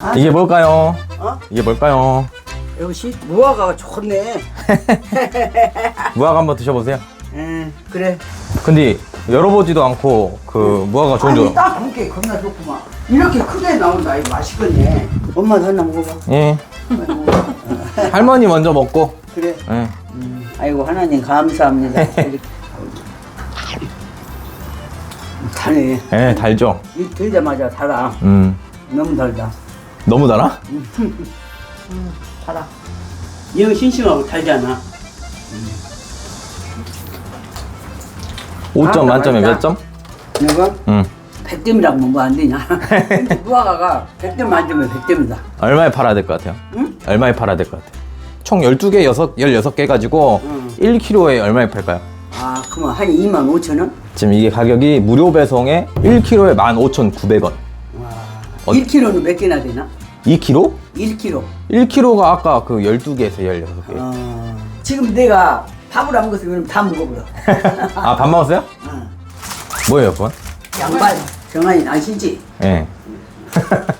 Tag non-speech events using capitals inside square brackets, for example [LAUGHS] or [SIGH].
아, 이게 뭘까요? 어? 이게 뭘까요? 역시 무화과가 좋네. [LAUGHS] 무화과 한번 드셔보세요. 에, 그래. 근데 열어보지도 않고 그 무화과 좋은 아니 줄. 딱 보게 겁나 좋구만. 이렇게 크게 나온다. 이거 맛있겠네. 엄마도 하나 먹어봐. 예. [LAUGHS] 할머니 먼저 먹고. 그래. 예. 음, 아이고 하나님 감사합니다. [LAUGHS] 이렇게. 달네. 예, 달죠. 이 들자마자 달아. 음. 너무 달다. 너무 달아? 달아. 이거 싱싱하고 달잖아. 5점 아, 만점에. 몇 점? 내가 음. 100점이라고 뭐안 되냐. 근데 무화과가 100점 만점에 100점이다. 얼마에 팔아야 될 것 같아요? 응? 얼마에 팔아야 될 것 같아요? 총 12개, 6, 16개 가지고 응. 1kg에 얼마에 팔까요? 아, 그러면 한 2만 5천 원? 지금 이게 가격이 무료 배송에 1kg에 15,900원. 와. 어- 1kg는 몇 개나 되나? 2kg? 1kg. 1kg가 아까 그 12개에서 16개. 어, 지금 내가 밥을 안 먹었으면 다 먹어버려. [LAUGHS] 아, 밥 먹었어요? 어. 뭐예요, 그건? 양반 정한이 아시지? 예. [LAUGHS]